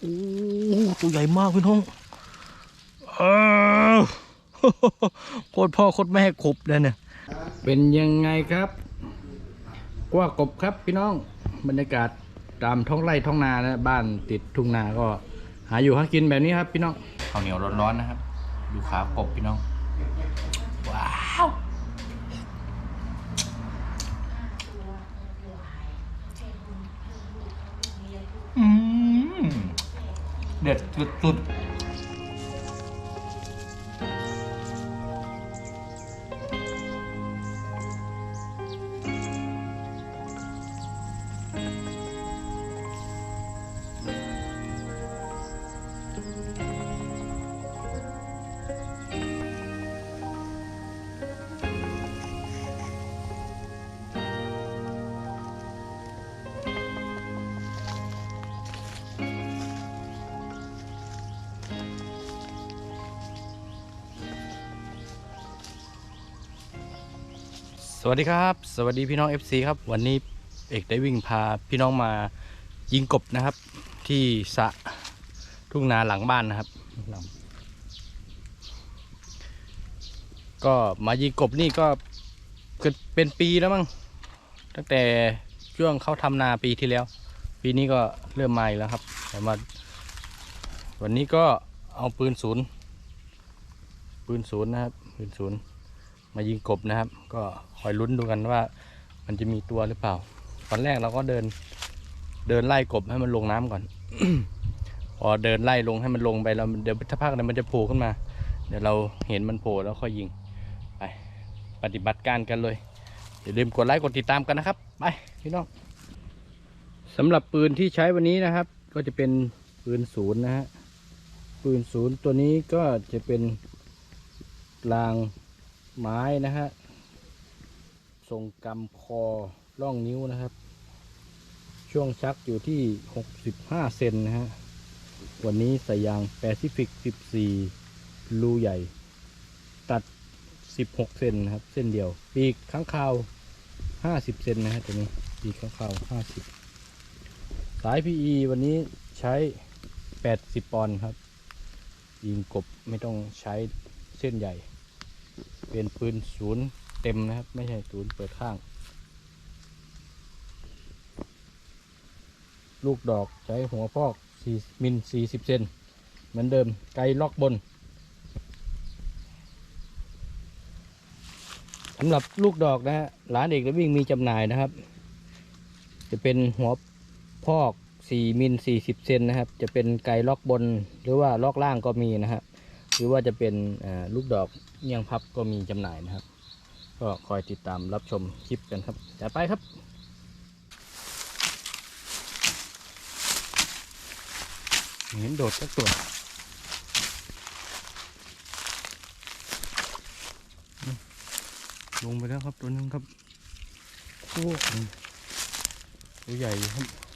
โอ้ตัวใหญ่มากพี่น้องเออโคตรพ่อโคตรแม่ขบเลยเนี่ย เป็นยังไงครับกว่ากบครับพี่น้องบรรยากาศตามท้องไร่ท้องนานะบ้านติดทุ่งนาก็ หาอยู่หากินแบบนี้ครับพี่น้องข้าวเหนียวร้อนๆนะครับ ดูขากบพี่น้อง ว้าว อืม เด็ วัสดีครับ สวัสดีพี่น้อง FC ครับ วันนี้เอกได้วิ่งพาพี่น้องมายิงกบนะครับ ที่สะทุ่งนาหลังบ้านนะครับ ก็มายิงกบนี่ก็เกิดเป็นปีแล้วมั้งตั้งแต่ช่วงเขาทำนาปีที่แล้ว ปีนี้ก็เริ่มมาอีกแล้วครับแต่มาวันนี้ก็เอาปืนศูนย์ปืนศูนย์นะครับปืนศูนย์ มายิงกบนะครับ ก็คอยลุ้นดูกันว่า มันจะมีตัวหรือเปล่า ตอนแรกเราก็เดิน เดินไล่กบให้มันลงน้ำก่อน พอเดินไล่ลงให้มันลงไปแล้วเดี๋ยวถ้าพักนั้นมันจะโผล่ขึ้นมา เดี๋ยวเราเห็นมันโผล่แล้วค่อยยิงไป ปฏิบัติการกันเลยอย่าลืมกดไลค์กดติดตามกันนะครับไปพี่น้องสำหรับปืนที่ใช้วันนี้นะครับ ก็จะเป็นปืนศูนย์นะฮะปืนศูนย์ตัวนี้ก็จะเป็นราง ไม้นะฮะทรงกำคอร่องนิ้วนะครับ ช่วงชักอยู่ที่ 65 เซนนะฮะ วันนี้ใส่ยางแปซิฟิก 14 รูใหญ่ ตัด 16 เซนนะครับ เส้นเดียว ปีกข้างคาว 50 เซนนะฮะตัวนี้ ปีกข้างคาว 50 สาย PE วันนี้ใช้ 80 ปอนด์ครับ ยิงกบไม่ต้องใช้เส้นใหญ่ เป็นปืนศูนย์เต็มนะครับ ไม่ใช่ศูนย์เปิดข้าง ลูกดอกใช้หัวพอก4มิล40เซนเหมือนเดิมไกลล็อกบนสำหรับลูกดอกนะฮะร้านเอกและวิ่งมีจำหน่ายนะครับ จะเป็นหัวพอก 4มิล40เซนนะครับ จะเป็นไกลล็อกบนหรือว่าล็อกล่างก็มีนะฮะ หรือว่าจะเป็นลูกดอกเงียงพับก็มีจำหน่ายนะครับ ก็คอยติดตามรับชมคลิปกันครับจัดไปครับเห็นโดดสักตัวลงไปแล้วครับตัวนึงครับโอ้ตัวใหญ่ครับ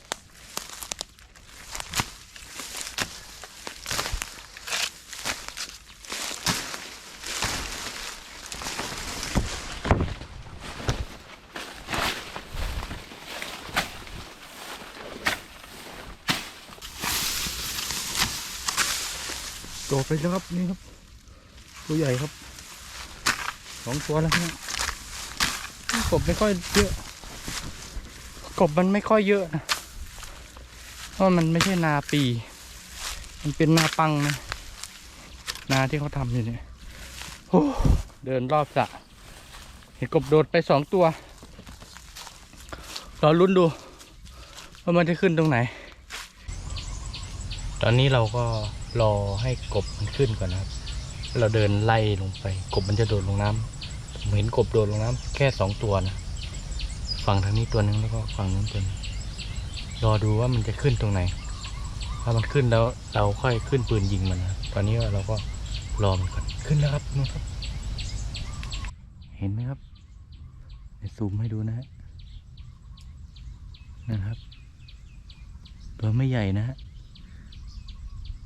ดดไปแล้วครับนี่ครับ ตัวใหญ่ครับสองตัวแล้วเนี่ยกบไม่ค่อยเยอะกบมันไม่ค่อยเยอะนะเพราะมันไม่ใช่นาปี มันเป็นนาปังนะ นาที่เขาทำอยู่เนี่ยโอ้เดินรอบสระเห็นกบโดดไปสองตัวรอลุ้นดูว่ามันจะขึ้นตรงไหน ตอนนี้เราก็ รอให้กบมันขึ้นก่อนนะครับ เราเดินไล่ลงไป กบมันจะโดดลงน้ำผมเห็นกบโดดลงน้ำแค่สองตัวนะ ฝั่งทางนี้ตัวหนึงแล้วก็ฝั่งนู้นตัวหนึงรอดูว่ามันจะขึ้นตรงไหน ถ้ามันขึ้นแล้วเราค่อยขึ้นปืนยิงมันนะตอนนี้เราก็รอมันก่อนขึ้นแล้วครับนู่นครับ เห็นไหมครับเดี๋ยวซูมให้ดูนะฮะนั่นครับ ตัวไม่ใหญ่นะฮะ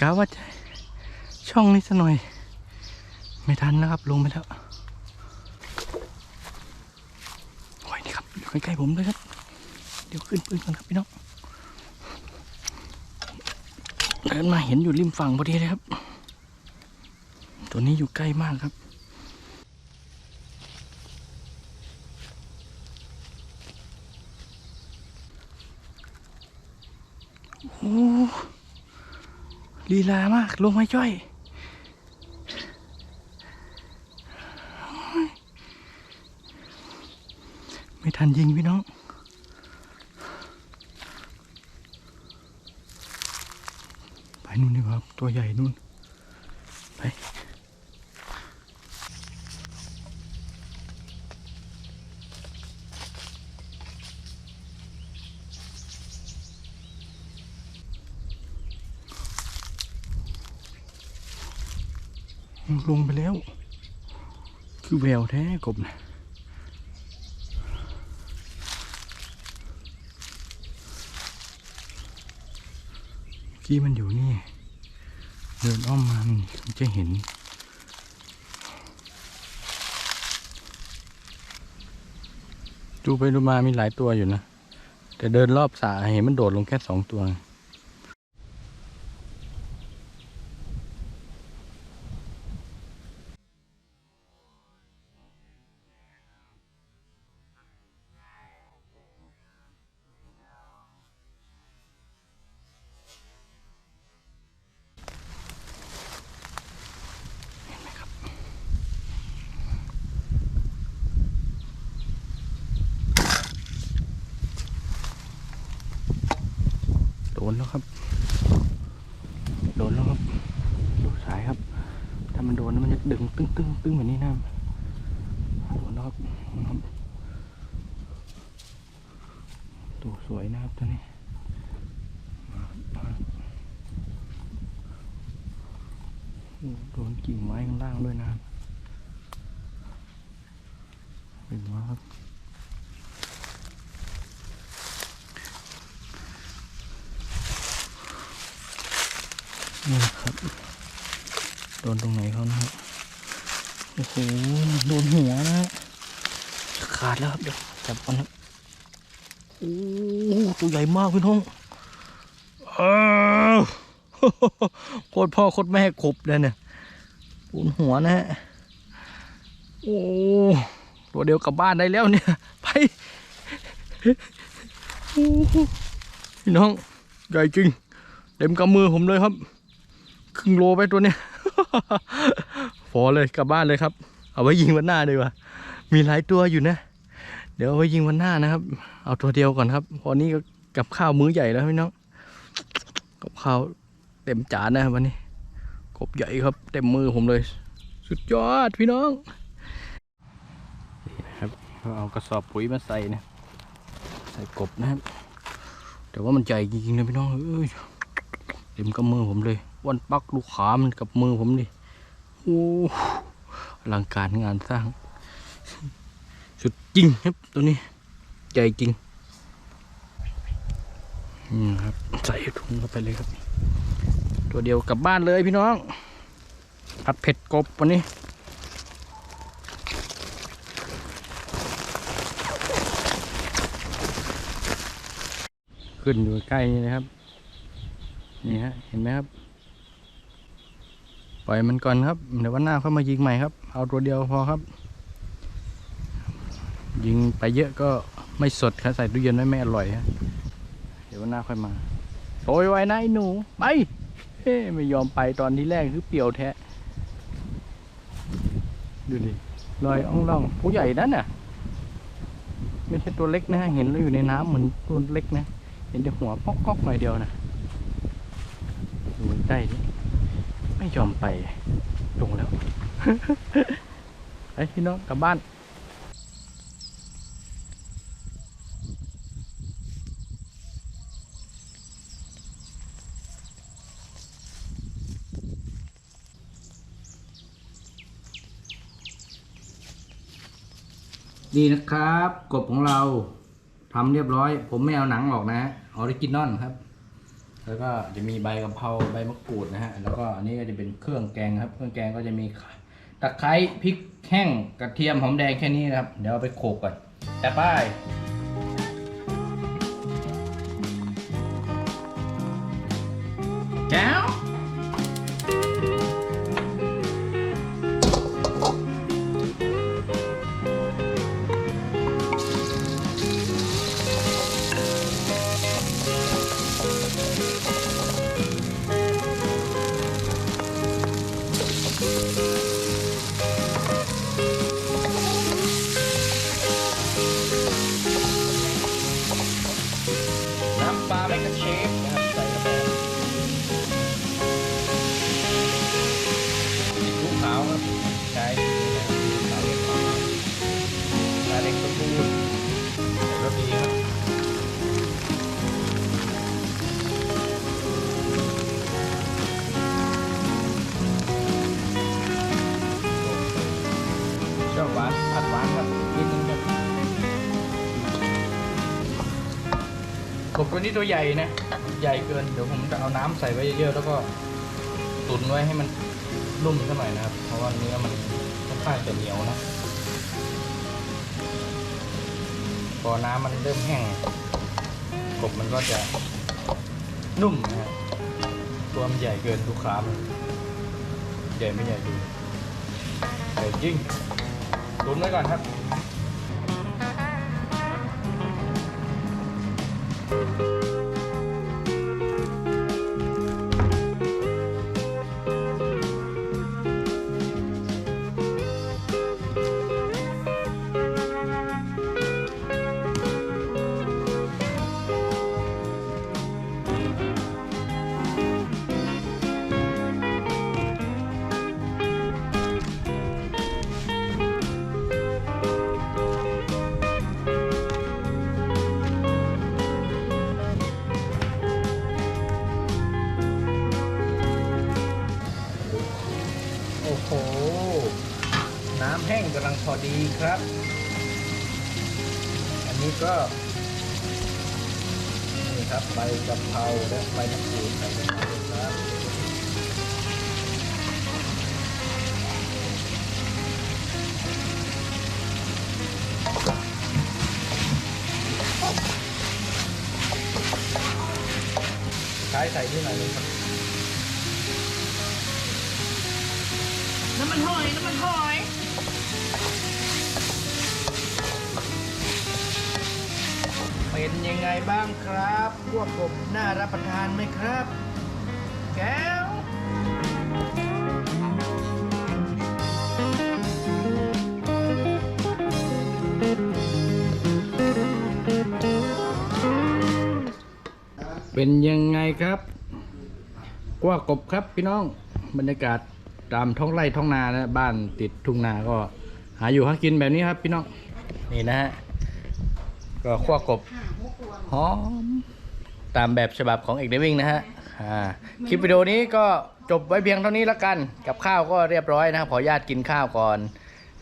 กาว่าจะช่องนี้ซะหน่อย ไม่ทันนะครับ ลงไปแล้วโอ้ยนี่ครับอยู่ใกล้ๆผมเลยครับ เดี๋ยวขึ้นปืนก่อนครับพี่น้องเดินมาเห็นอยู่ริมฝั่งพอดีเลยครับ ตัวนี้อยู่ใกล้มากครับโอ้ ลีลามากลงไม่จ้อยไม่ทันยิงพี่น้องไปนู่นดีกว่าครับตัวใหญ่นู่นไป ลงไปแล้ว คือแววแท้กบนะกี้มันอยู่นี่ เดินอ้อมมามันจะเห็น ดูไปดูมามีหลายตัวอยู่นะ แต่เดินรอบสระเห็นมันโดดลงแค่สองตัว แล้วครับ โดนแล้วครับดูสายครับ ถ้ามันโดนแล้วมันจะดึงตึ้งตึ้งตึ้งแบบนี้นะโดนแล้วครับครับตัวสวยนะครับตัวนี้โอ้โดนกิ่งไม้ข้างล่างด้วยนะครับเป็นว่าครับ นี่ครับ โด นตรงไหนเขานะครับโอ้โหโดนหัวนะ ขาดแล้วครับเดี๋ยวจับก่อนครับโอ้โหตัวใหญ่มากพี่น้องอ้าวโคตรพ่อโคตรแม่ขบเลยเนี่ยโดนหัวนะฮะโอ้ตัวเดียวกลับบ้านได้แล้วเนี่ย ไปพี่น้องใหญ่จริง เต็มกำมือผมเลยครับ ครึ่งโลไปตัวเนี้ย พอเลยกลับบ้านเลยครับ เอาไว้ยิงวันหน้าดีกว่า มีหลายตัวอยู่นะ เดี๋ยวเอาไว้ยิงวันหน้านะครับ เอาตัวเดียวก่อนครับ พอนี้ก็กับข้าวมื้อใหญ่แล้วพี่น้อง กับข้าวเต็มจานนะวันนี้ กบใหญ่ครับ เต็มมือผมเลย สุดยอดพี่น้องนี่นะครับเอากระสอบปุ๋ยมาใส่นะ ใส่กบนะครับ แต่ว่ามันใหญ่จริงๆนะพี่น้องเอ้ยเต็มกับมือผมเลย วันปักลูกขามันกับมือผมดิโอ้อลังการงานสร้าง สุดจริงครับตัวนี้ ใหญ่จริงนี่ครับ ใส่ถุงเข้าไปเลยครับ ตัวเดียวกลับบ้านเลยพี่น้องผัดเผ็ดกบวันนี้ขึ้นอยู่ใกล้นี่นะครับ นี่ฮะ เห็นไหมครับ ปล่อยมันก่อนครับเดี๋ยววันหน้าค่อยมายิงใหม่ครับ เอาตัวเดียวพอครับ ยิงไปเยอะก็ไม่สดครับใส่ตู้เย็นไว้ไม่อร่อยฮะเดี๋ยววันหน้าค่อยมาโอยไว้นะไอ้หนูไปเฮ้ไม่ยอมไปตอนที่แรกคือเปรียวแท้ดูดิลอยอ่องล่องผู้ใหญ่นั่นน่ะไม่ใช่ตัวเล็กนะเห็นแล้วอยู่ในน้ำเหมือนตัวเล็กนะ เห็นแต่หัวป๊อกก๊อกหน่อยเดียวนะดูใกล้ดิ ไม่ยอมไปลงแล้วไปพี่น้องกลับบ้านนี่นะครับ กบของเราทำเรียบร้อย ผมไม่เอาหนังออกนะออริจินอลครับ แล้วก็จะมีใบกะเพราใบมะกรูดนะฮะ แล้วก็อันนี้ก็จะเป็นเครื่องแกงครับ เครื่องแกงก็จะมีตะไคร้พริกแห้งกระเทียมหอมแดงแค่นี้นะครับ เดี๋ยวเอาไปโขลกก่อนแต่ป้ ตัวนี้ตัวใหญ่นะ ใหญ่เกิน เดี๋ยวผมจะเอาน้ำใส่ไว้เยอะๆ แล้วก็ตุนไว้ให้มันนุ่มสักหน่อยนะครับ เพราะว่าเนื้อมันค่อนข้างจะเหนียวนะ พอน้ำมันเริ่มแห้ง กบมันก็จะนุ่มนะตัวมันใหญ่เกินดูขามใหญ่ไม่ใหญ่ดูใหญ่จริงตุนไว้ก่อนครับ โพอดีครับ อันนี้ก็นี่ครับใบกะเพราและใบมะกรูดใส่ลงไปครับใช้ใส่ที่ไหนเลยครับน้ำมันหอยน้ำมันหอย เป็นยังไงบ้างครับ พวกกบน่ารับประทานไหมครับ แก้ว เป็นยังไงครับกว่ากบครับพี่น้องบรรยากาศตามท้องไร่ท้องนานะบ้านติดทุ่งนาก็หาอยู่หากินแบบนี้ครับพี่น้องนี่นะฮะก็ขั้วกบ หอม ตามแบบฉบับของเอกเดวิ่งนะฮะอ่าคลิปวิดีโอนี้ก็จบไว้เพียงเท่านี้แล้วกัน กับข้าวก็เรียบร้อยนะครับขออนุญาตกินข้าวก่อน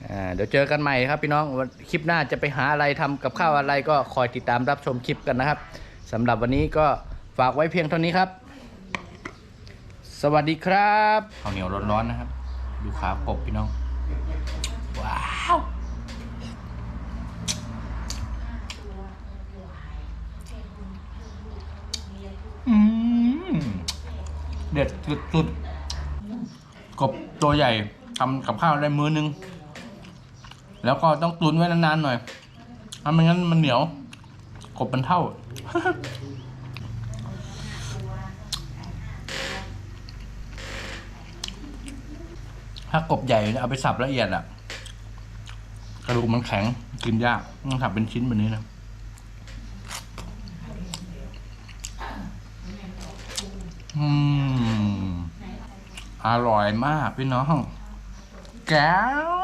อ่าเดี๋ยวเจอกันใหม่ครับพี่น้องวันคลิปหน้าจะไปหาอะไรทำกับข้าวอะไรก็คอยติดตามรับชมคลิปกันนะครับสำหรับวันนี้ก็ฝากไว้เพียงเท่านี้ครับ สวัสดีครับข้าวเหนียวร้อนๆนะครับ ดูขากบพี่น้อง ว้าว อืม เด็ดสุดๆกบตัวใหญ่ทำกับข้าวได้มื้อนึง แล้วก็ต้องตุนไว้นานๆหน่อยถ้าไม่งั้นมันเหนียว กบมันเท่า ถ้ากบใหญ่เนี่ยเอาไปสับละเอียดอะกระดูกมันแข็งกินยากต้องสับเป็นชิ้นแบบนี้นะอืม อร่อยมากพี่น้อง แก้ว